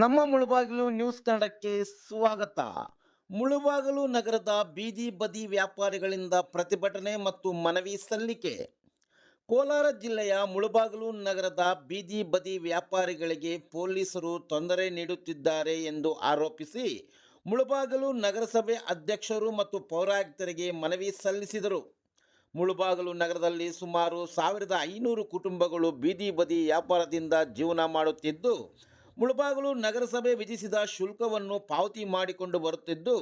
ನಮ್ಮ ಮುಳುಬಾಗಿಲು ನ್ಯೂಸ್ ಕನ್ನಡಕ್ಕೆ ಸ್ವಾಗತ. ಮುಳುಬಾಗಿಲು ನಗರದ ಬೀದಿ ಬದಿ ವ್ಯಾಪಾರಿಗಳಿಂದ ಪ್ರತಿಭಟನೆ ಮತ್ತು ಮನವಿ ಸಲ್ಲಿಕೆ. ಕೋಲಾರ ಜಿಲ್ಲೆಯ ಮುಳುಬಾಗಿಲು ನಗರದ ಬೀದಿ ಬದಿ ವ್ಯಾಪಾರಿಗಳಿಗೆ ಪೊಲೀಸರು ತೊಂದರೆ ನೀಡುತ್ತಿದ್ದಾರೆ ಎಂದು ಆರೋಪಿಸಿ ಮುಳುಬಾಗಿಲು ನಗರಸಭೆ ಅಧ್ಯಕ್ಷರು ಮತ್ತು ಪೌರಾಯುಕ್ತರಿಗೆ ಮನವಿ ಸಲ್ಲಿಸಿದರು. ಮುಳುಬಾಗಲು ನಗರದಲ್ಲಿ ಸುಮಾರು ಸಾವಿರದ ಐನೂರು ಕುಟುಂಬಗಳು ಬೀದಿ ಬದಿ ವ್ಯಾಪಾರದಿಂದ ಜೀವನ ಮಾಡುತ್ತಿದ್ದು ಮುಳುಬಾಗಿಲು ನಗರಸಭೆ ವಿಧಿಸಿದ ಶುಲ್ಕವನ್ನು ಪಾವತಿ ಮಾಡಿಕೊಂಡು ಬರುತ್ತಿದ್ದು,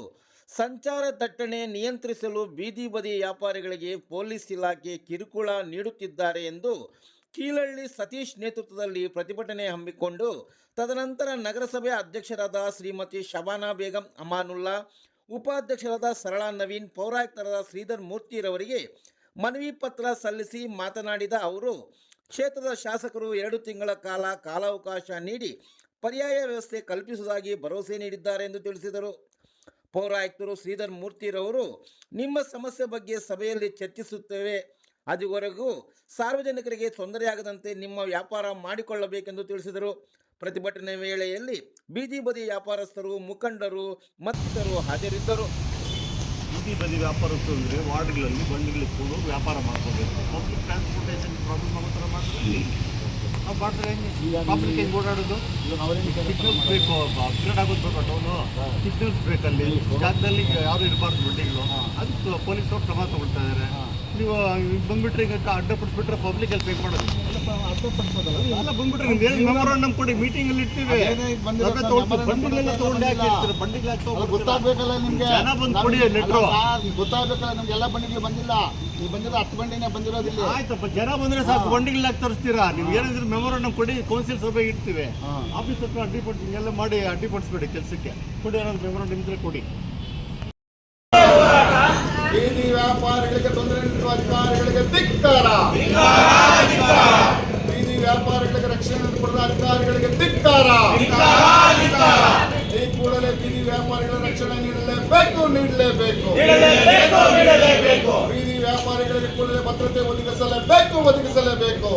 ಸಂಚಾರ ದಟ್ಟಣೆ ನಿಯಂತ್ರಿಸಲು ಬೀದಿ ಬದಿ ವ್ಯಾಪಾರಿಗಳಿಗೆ ಪೊಲೀಸ್ ಇಲಾಖೆ ಕಿರುಕುಳ ನೀಡುತ್ತಿದ್ದಾರೆ ಎಂದು ಕೀಲಳ್ಳಿ ಸತೀಶ್ ನೇತೃತ್ವದಲ್ಲಿ ಪ್ರತಿಭಟನೆ ಹಮ್ಮಿಕೊಂಡು, ತದನಂತರ ನಗರಸಭೆ ಅಧ್ಯಕ್ಷರಾದ ಶ್ರೀಮತಿ ಶಬಾನಾ ಬೇಗಂ ಅಮಾನುಲ್ಲಾ, ಉಪಾಧ್ಯಕ್ಷರಾದ ಸರಳಾ ನವೀನ್, ಪೌರಾಯುಕ್ತರಾದ ಶ್ರೀಧರ್ ಮೂರ್ತಿರವರಿಗೆ ಮನವಿ ಪತ್ರ ಸಲ್ಲಿಸಿ ಮಾತನಾಡಿದ ಅವರು, ಕ್ಷೇತ್ರದ ಶಾಸಕರು ಎರಡು ತಿಂಗಳ ಕಾಲ ಕಾಲಾವಕಾಶ ನೀಡಿ ಪರ್ಯಾಯ ವ್ಯವಸ್ಥೆ ಕಲ್ಪಿಸುವುದಾಗಿ ಭರವಸೆ ನೀಡಿದ್ದಾರೆ ಎಂದು ತಿಳಿಸಿದರು. ಪೌರಾಯುಕ್ತರು ಶ್ರೀಧರ್ ಮೂರ್ತಿರವರು ನಿಮ್ಮ ಸಮಸ್ಯೆ ಬಗ್ಗೆ ಸಭೆಯಲ್ಲಿ ಚರ್ಚಿಸುತ್ತೇವೆ. ಅದುವರೆಗೂ ಸಾರ್ವಜನಿಕರಿಗೆ ತೊಂದರೆಯಾಗದಂತೆ ನಿಮ್ಮ ವ್ಯಾಪಾರ ಮಾಡಿಕೊಳ್ಳಬೇಕೆಂದು ತಿಳಿಸಿದರು. ಪ್ರತಿಭಟನೆ ವೇಳೆಯಲ್ಲಿ ಬೀದಿ ಬದಿ ವ್ಯಾಪಾರಸ್ಥರು, ಮುಖಂಡರು, ಮತ್ತಿತರರು ಹಾಜರಿದ್ದರು. ಬೀದಿ ಬದಿ ವ್ಯಾಪಾರಸ್ಥರು ಅಂದರೆ ವಾರ್ಡ್ಗಳಲ್ಲಿ ಬಂಡಿಗಳು ಇಟ್ಕೊಂಡು ವ್ಯಾಪಾರ ಮಾಡ್ಕೋಬೇಕು ಪಬ್ಲಿಕ್ ಟ್ರಾನ್ಸ್ಪೋರ್ಟೇಷನ್ ಪ್ರಾಬ್ಲಮ್ ಆಗೋ ಥರ ನಾವು ಮಾಡಿದ್ರೆ ಹೆಂಗೆ? ಪಬ್ಲಿಕ್ ಹೆಂಗೆ ಓಡಾಡೋದು? ಸಿಗ್ನಲ್ಸ್ ಬೇಕು ಅಪ್ಗ್ರೇಡ್ ಆಗೋದು ಬೇಕು ಟೌನು ಸಿಗ್ನಲ್ಸ್ ಬೇಕಲ್ಲಿ. ಜಾಗದಲ್ಲಿ ಯಾರು ಇರಬಾರ್ದು ಬಂಡಿಗಳು ಅದಕ್ಕೆ ಪೊಲೀಸರು ಕ್ರಮ ತಗೊಳ್ತಾ ಇದ್ದಾರೆ ನೀವು ಬಂದ್ಬಿಟ್ರೆ ಈಗ ಅಡ್ಡಪಡಿಸ್ಬಿಟ್ರೆ ಪಬ್ಲಿಕ್ ಅಲ್ಲಿ ಪೇಕ್ ಮಾಡೋದು. ಅಲ್ಲ ಬಂದ್ಬಿಟ್ರೆ ನಿಮ್ಗೆ ಮೆಮೊರಾಂಡಮ್ ಕೊಡಿ ಮೀಟಿಂಗಲ್ಲಿ ಇರ್ತೀವಿ. ಸಭೆ ತಗೊಂಡು ಬಂಡಿಗಳೆಲ್ಲ ತಗೊಂಡು ಯಾಕೆ ಇರ್ತೀರ ಬಂಡಿಗಳು ಅಲ್ಲ ತಗೊಂಡು ಗೊತ್ತಾಗ್ಬೇಕಲ್ಲ ನಿಮ್ಗೆ. ಜನ ಬಂದು ಕೊಡಿ ಲೆಟ್ರು. ಗೊತ್ತಾಗ್ಬೇಕಲ್ಲ ನಮ್ಗೆ ಎಲ್ಲ ಬಂಡಿಗಳು ಬಂದಿಲ್ಲ. ನೀವು ಬಂದಿರೋ ಹತ್ತು ಬಂಡಿನೇ ಬಂದಿರೋದಿಲ್ಲ ಆಯ್ತಪ್ಪ ಜನ ಬಂದ್ರೆ ಸಾಕು ಬಂಡಿಗಳಾಗಿ ತರಿಸ್ತೀರಾ? ನೀವು ಏನಿದ್ರು ಮೆಮೊರಾಂಡಮ್ ಕೊಡಿ ಕೌನ್ಸಿಲ್ ಸಭೆ ಇರ್ತೀವಿ ಹಾ. ಆಫೀಸ್ ಹತ್ರ ಅಡ್ಡಿಪಡಿಸಿ ಎಲ್ಲ ಮಾಡಿ ಅಡ್ಡಿಪಡಿಸ್ಬೇಡಿ ಕೆಲಸಕ್ಕೆ. ಕೊಡಿ ಏನಾದ್ರು ಮೆಮೊರಾಂಡಮ್ ಇದ್ರೆ ಕೊಡಿ. ವ್ಯಾಪಾರಿಗಳಿಗೆ ಅಧಿಕಾರಿಗಳಿಗೆ ಧಿಕ್ಕಾರ. ಬೀದಿ ವ್ಯಾಪಾರಿಗಳಿಗೆ ರಕ್ಷಣೆ ಪಡೆದ ಅಧಿಕಾರಿಗಳಿಗೆ ಧಿಕ್ಕಾರ. ಈ ಕೂಡಲೇ ಬೀದಿ ವ್ಯಾಪಾರಿಗಳ ರಕ್ಷಣೆ ನೀಡಲೇಬೇಕು ನೀಡಲೇಬೇಕು. ಬೀದಿ ವ್ಯಾಪಾರಿಗಳಿಗೆ ಕೂಡಲೇ ಭದ್ರತೆ ಒದಗಿಸಲೇಬೇಕು ಒದಗಿಸಲೇಬೇಕು.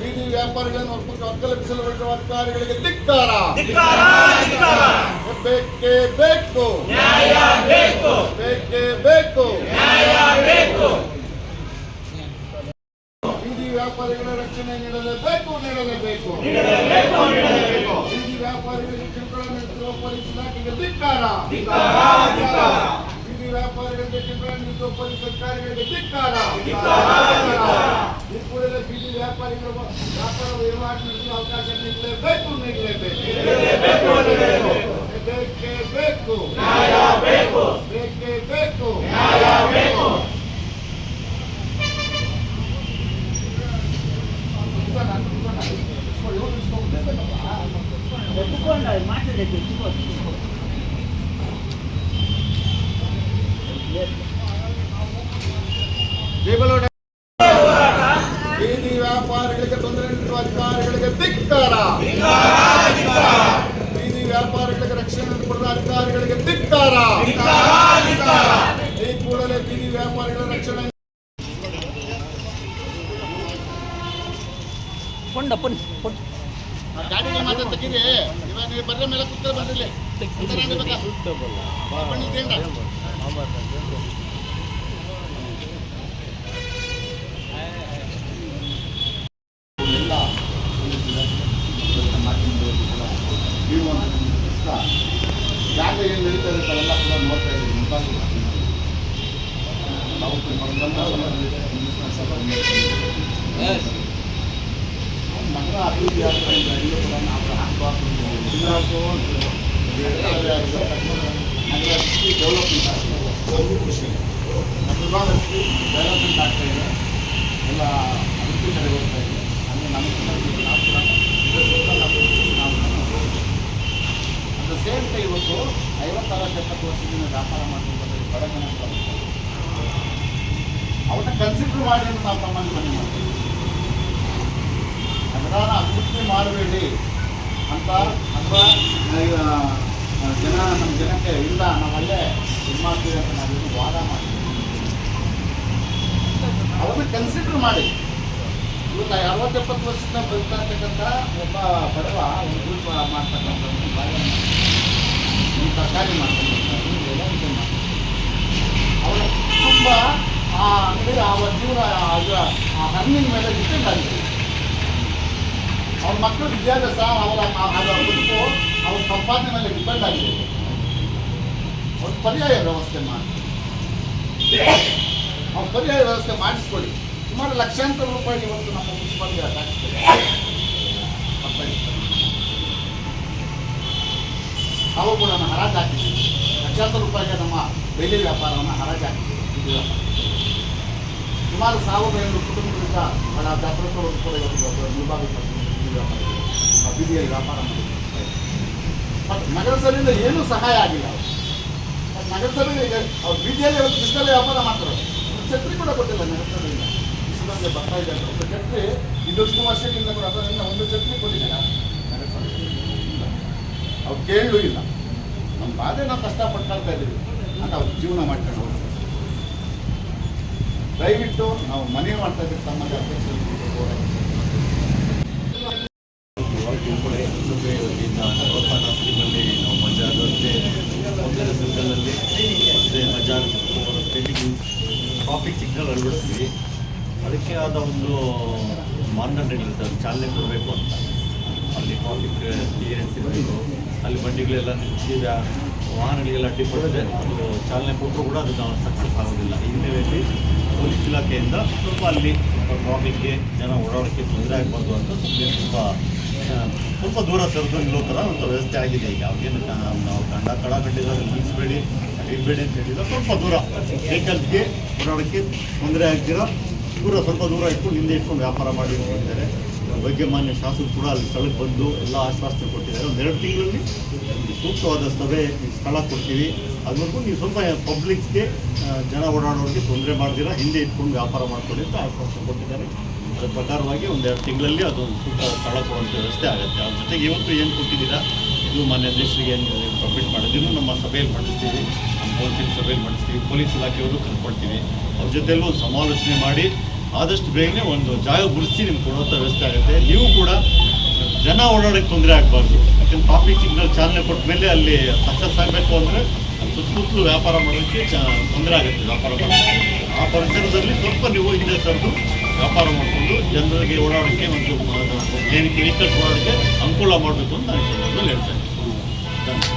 ಬೀದಿ ವ್ಯಾಪಾರಿಗಳನ್ನು ಒಕ್ಕಲೆಬ್ಬಿಸಲು ಹೊರಟಿರುವ ಅಧಿಕಾರಿಗಳಿಗೆ ಧಿಕ್ಕಾರ. ಬೇಕು ಬೇಕೇ ಬೇಕು ಬೀದಿ ವ್ಯಾಪಾರಿಗಳ ರಕ್ಷಣೆ ನೀಡಲೇಬೇಕು ನೀಡಲೇಬೇಕು. ಬೀದಿ ವ್ಯಾಪಾರಿಗಳಿಗೆ ಕಿರುಕುಳ ನೀಡುತ್ತಿರುವ ಪೊಲೀಸ್ ಇಲಾಖೆಗೆ ಧಿಕ್ಕಾರ. ಬೀದಿ ವ್ಯಾಪಾರಿಗಳಿಗೆ ಕಿರುಕುಳ ನೀಡುತ್ತಿರುವ ಪೊಲೀಸ್ ಅಧಿಕಾರಿಗಳಿಗೆ ಧಿಕ್ಕಾರ. ಈ ಕೂಡಲೇ ಬೀದಿ ವ್ಯಾಪಾರಿಗಳ ವ್ಯಾಪಾರ ವಹಿವಾಟು ನಡೆಸಲು ಅವಕಾಶ ನೀಡಲೇಬೇಕು ನೀಡಲೇಬೇಕು ಬೇಕೇ ಬೇಕು ಬೇಕೇ ಬೇಕು ಬೀದಿ ವ್ಯಾಪಾರಿಗಳಿಗೆ ತೊಂದರೆ ನೀಡುವ ಅಧಿಕಾರಿಗಳಿಗೆ ಧಿಕ್ಕಾರ ಬೀದಿ ವ್ಯಾಪಾರಿಗಳಿಗೆ ರಕ್ಷಣೆ ಕೊಡುವ ಅಧಿಕಾರಿಗಳಿಗೆ ಧಿಕ್ಕಾರ ಈ ಕೂಡಲೇ ಬೀದಿ ವ್ಯಾಪಾರಿಗಳ ರಕ್ಷಣೆ ಆ ಗಾಡಿಗೆ ಮಾತ್ರ ತೆಗೀರಿ ನೀವು ಬರ್ರೆ ಮೇಲೆ ಕೂತ್ರೆ ಪುಸ್ತಕ ಜಾಗ ಏನು ನಡೀತಾ ಇರುತ್ತೆ ಅವೆಲ್ಲ ಕೂಡ ನೋಡ್ತಾ ಇದ್ದೀವಿ ಮುಂತಾಗಿ ನಾವು ನಗರ ಅಭಿವೃದ್ಧಿ ಆದ್ದರಿಂದ ಇಲ್ಲೂ ನಾವು ಹಾಕಬಾರ್ದು ನಗರ ಡೆವಲಪ್ಮೆಂಟ್ ಆಗ್ತದೆ ಒಂದು ಖುಷಿ ನಮ್ಮ ಡೆವಲಪ್ಮೆಂಟ್ ಆಗ್ತಾ ಇದೆ ಎಲ್ಲ ಅಭಿವೃದ್ಧಿ ಕಡೆ ಇದೆ ಅಂದರೆ ನಾವು ಕೂಡ ನಾವು ಅಟ್ ಸೇಮ್ ಟೈಮ್ ಇವತ್ತು ಐವತ್ತಾರು ಎಪ್ಪತ್ತು ವರ್ಷದಿಂದ ವ್ಯಾಪಾರ ಮಾಡ್ತಿರ್ತಾರೆ ಬಡ ಜನ. ಅವನ್ನ ಕನ್ಸಿಡರ್ ಮಾಡಿ ಅಂತ ನಾವು ಮನೆ ಮಾಡ್ತೀವಿ ಅದರ ಅಭಿವೃದ್ಧಿ ಮಾಡಬೇಡಿ ಅಂತ ಅಥವಾ ಜನ, ನಮ್ಮ ಜನಕ್ಕೆ ಇಲ್ಲ ನಾವು ಅಲ್ಲೇ ಇದು ಮಾಡ್ತೀವಿ ಅಂತ ನಾವಿನ್ನು ವಾದ ಮಾಡ್ತೀವಿ. ಅವನ್ನ ಕನ್ಸಿಡರ್ ಮಾಡಿ. ಇವತ್ತು ಅರವತ್ತು ಎಪ್ಪತ್ತು ವರ್ಷದಿಂದ ಬದುಕ್ತಾ ಇರ್ತಕ್ಕಂಥ ಒಬ್ಬ ಬಡವ, ಒಂದು ಗ್ರೂಪ್ ಮಾಡ್ತಕ್ಕಂಥ ಒಂದು ತರಕಾರಿ ಮಾಡ್ತಕ್ಕಂಥ ಒಂದು ಎಲ್ಲ ಇದು ಮಾಡ್ತಕ್ಕಂಥ. ಅವರ ಕುಟುಂಬ ಆ ಅಂಗಡಿ ಆ ಜೀವನ ಅದರ ಆ ಹಣ್ಣಿನ ಮೇಲೆ ಡಿಪೆಂಡ್ ಆಗಿದೆ ಅವ್ರ ಮಕ್ಕಳು ವಿದ್ಯಾಭ್ಯಾಸ ಅವರ ಅದರ ಬದುಕು ಅವ್ರ ಸಂಪಾದನೆ ಮೇಲೆ ಡಿಪೆಂಡ್ ಆಗಿದೆ ಅವ್ರ ಪರ್ಯಾಯ ವ್ಯವಸ್ಥೆ ಮಾಡಿ ಅವ್ರ ಪರ್ಯಾಯ ವ್ಯವಸ್ಥೆ ಮಾಡಿಸ್ಕೊಳ್ಳಿ ಸುಮಾರು ಲಕ್ಷಾಂತರ ರೂಪಾಯಿ ಇವತ್ತು ನಮ್ಮ ಮುನ್ಸಿಪಾಲಿಟಿ ನಾವು ಕೂಡ ಹರಾಜು ಹಾಕಿದ್ದೀವಿ ಲಕ್ಷಾಂತರ ರೂಪಾಯಿಗೆ ನಮ್ಮ ಡೈಲಿ ವ್ಯಾಪಾರವನ್ನು ಹರಾಜು ಹಾಕಿದ್ದೀವಿ ಸುಮಾರು ಸಾವಿರದ ಐನೂರು ಕುಟುಂಬಗಳಿಂದ ಬಡ ಜಾತ್ರೋತ್ಸವ ಕೂಡ ಇವತ್ತು ಬೀದಿ ವ್ಯಾಪಾರ ಬೀದಿಯಲ್ಲಿ ವ್ಯಾಪಾರ ಮಾಡಿದ್ರು. ಬಟ್ ನಗರಸಭೆಯಿಂದ ಏನೂ ಸಹಾಯ ಆಗಿಲ್ಲ ಅವರು. ನಗರಸಭೆಗೆ ಅವ್ರು ಬೀದಿಯಲ್ಲಿ ಇವತ್ತು ಬಿಸಿಲಲ್ಲಿ ವ್ಯಾಪಾರ ಮಾಡ್ತಾರೆ. ಒಂದು ಛತ್ರಿ ಕೂಡ ಕೊಟ್ಟಿಲ್ಲ ನಗರಸಭೆಯಿಂದ. ಬಿಸಿಲಲ್ಲಿ ಬರ್ತಾ ಇದೆ ಅಂತ ಒಂದು ಛತ್ರಿ ಇದಷ್ಟು ವರ್ಷದಿಂದ ಕೂಡ ಅದರಿಂದ ಒಂದು ಛತ್ರಿ ಕೊಟ್ಟಿಲ್ಲ ನಗರಸಭೆ. ಅವ್ರು ಕೇಳಲೂ ಇಲ್ಲ. ನಮ್ಮ ಬಾಧೆ ನಾವು ಕಷ್ಟಪಡ್ತಾ ಇದ್ದೀವಿ. ಅಂತ ಅವ್ರು ಜೀವನ ಮಾಡ್ಕೊಂಡು ಹೋಗ್ತಾರೆ. ದಯವಿಟ್ಟು ನಾವು ಮನೆ ಮಾಡ್ತಾ ಇದ್ದೀವಿ ತಮ್ಮ ಅಧ್ಯಕ್ಷರು ಟ್ರಾಫಿಕ್ ಸಿಗ್ನಲ್ ಅಳವಡಿಸ್ತೀವಿ ಅದಕ್ಕೆ ಆದ ಒಂದು ಮಾನದಂಡಗಳಿರ್ತವೆ ಅದು ಚಾಲನೆ ಕೊಡಬೇಕು ಅಂತ. ಅಲ್ಲಿ ಟ್ರಾಫಿಕ್ ಕ್ಲಿಯರೆನ್ಸ್ ಇರಬೇಕು. ಅಲ್ಲಿ ಬಂಡಿಗಳೆಲ್ಲ ನಿಲ್ಲಿಸಿ ವಾಹನಗಳಿಗೆಲ್ಲ ಅಡ್ಡಿ ಅಡ್ಡಿಪಡಿದ್ರೆ ಅದು ಚಾಲನೆ ಕೊಟ್ಟರು ಕೂಡ ಅದು ನಾವು ಸಕ್ಸಸ್ ಆಗೋದಿಲ್ಲ. ಹಿನ್ನೆಲೆಯಲ್ಲಿ ಪೊಲೀಸ್ ಇಲಾಖೆಯಿಂದ ಸ್ವಲ್ಪ ಅಲ್ಲಿ ಟ್ರಾಫಿಕ್ಗೆ ಜನ ಓಡಾಡೋಕ್ಕೆ ತೊಂದರೆ ಆಗಬಾರ್ದು ಅಂತ ಸುಮ್ಮನೆ ಸ್ವಲ್ಪ ಸ್ವಲ್ಪ ದೂರ ಸರಿದು ನಿಲ್ಲೋ ಥರ ಒಂದು ವ್ಯವಸ್ಥೆ ಆಗಿದೆ ಈಗ. ಅವ್ರಿಗೇನು ನಾವು ಕಂಡ ಕಡ ಕಟ್ಟಿದ್ರೆ ನಿಲ್ಲಿಸಬೇಡಿ. ಇರಬೇಡಿ ಅಂತ ಹೇಳಿಲ್ಲ ಸ್ವಲ್ಪ ದೂರ. ವೆಹಿಕಲ್ಸ್ಗೆ ಓಡಾಡೋಕ್ಕೆ ತೊಂದರೆ ಆಗ್ತಿರೋ ದೂರ, ಸ್ವಲ್ಪ ದೂರ ಇಟ್ಕೊಂಡು ಹಿಂದೆ ಇಟ್ಕೊಂಡು ವ್ಯಾಪಾರ ಮಾಡಿ ಹೋಗಿದ್ದಾರೆ ಬಗ್ಗೆ ಮಾನ್ಯ ಶಾಸಕರು ಕೂಡ ಅಲ್ಲಿ ಸ್ಥಳಕ್ಕೆ ಬಂದು ಎಲ್ಲ ಆಶ್ವಾಸನೆ ಕೊಟ್ಟಿದ್ದಾರೆ. ಒಂದು ಎರಡು ತಿಂಗಳಲ್ಲಿ ಸೂಕ್ತವಾದ ಸಭೆ ಸ್ಥಳ ಕೊಡ್ತೀವಿ. ಅದುವರೆಗೂ ನೀವು ಸ್ವಲ್ಪ ಪಬ್ಲಿಕ್ಗೆ ಜನ ಓಡಾಡೋರಿಗೆ ತೊಂದರೆ ಮಾಡ್ತೀರಾ ಹಿಂದೆ ಇಟ್ಕೊಂಡು ವ್ಯಾಪಾರ ಮಾಡ್ಕೊಳ್ಳಿ ಅಂತ ಆಶ್ವಾಸನೆ ಕೊಟ್ಟಿದ್ದಾರೆ. ಅದ್ರ ಪ್ರಕಾರವಾಗಿ ಒಂದು ಎರಡು ತಿಂಗಳಲ್ಲಿ ಅದೊಂದು ಸೂಕ್ತ ಸ್ಥಳ ಕೊಡುವಂಥ ವ್ಯವಸ್ಥೆ ಆಗುತ್ತೆ. ಅದ್ರ ಜೊತೆಗೆ ಇವತ್ತು ಏನು ಕೊಟ್ಟಿದ್ದೀರಾ? ಇದು ಮಾನ್ಯ ಅಧ್ಯಕ್ಷರಿಗೆ ಏನು ಸಬ್ಮಿಟ್ ಮಾಡಿದ್ದೀವಿ ನಮ್ಮ ಸಭೆಯಲ್ಲಿ ಮಾಡಿಸ್ತೀವಿ. ನಮ್ಮ ಸಭೆ ಮಾಡಿಸ್ತೀವಿ. ಪೊಲೀಸ್ ಇಲಾಖೆಯವರು ಕರ್ಕೊಳ್ತೀವಿ. ಅವ್ರ ಜೊತೆಲ್ಲೂ ಸಮಾಲೋಚನೆ ಮಾಡಿ ಆದಷ್ಟು ಬೇಗನೆ ಒಂದು ಜಾಗ ಗುರುತಿಸಿ ನಿಮ್ಗೆ ಕೊಡುವಂಥ ವ್ಯವಸ್ಥೆ ಆಗುತ್ತೆ. ನೀವು ಕೂಡ ಜನ ಓಡಾಡೋಕ್ಕೆ ತೊಂದರೆ ಆಗಬಾರ್ದು. ಯಾಕಂದ್ರೆ ಟ್ರಾಫಿಕ್ ಸಿಗ್ನಲ್ ಚಾಲನೆ ಕೊಟ್ಟ ಮೇಲೆ ಅಲ್ಲಿ ಸಕ್ಸಸ್ ಆಗಬೇಕು ಅಂದರೆ ಸುತ್ತಮುತ್ತಲು ವ್ಯಾಪಾರ ಮಾಡೋಕ್ಕೆ ತೊಂದರೆ ಆಗುತ್ತೆ ವ್ಯಾಪಾರ ಮಾಡೋಕ್ಕೆ. ಆ ಪರಿಸರದಲ್ಲಿ ಸ್ವಲ್ಪ ನೀವು ಹಿಂದೆ ಸರಿದು ವ್ಯಾಪಾರ ಮಾಡಿಕೊಂಡು ಜನರಿಗೆ ಓಡಾಡೋಕ್ಕೆ ಒಂದು ಏನಕ್ಕೆ ವೆಹಿಕಲ್ಸ್ ಓಡಾಡೋಕ್ಕೆ ಅನುಕೂಲ ಮಾಡಬೇಕು ಅಂತ ನಾನು ಸಂದರ್ಭದಲ್ಲಿ ಹೇಳ್ತಾ ಇದ್ದೀನಿ. ಧನ್ಯವಾದ.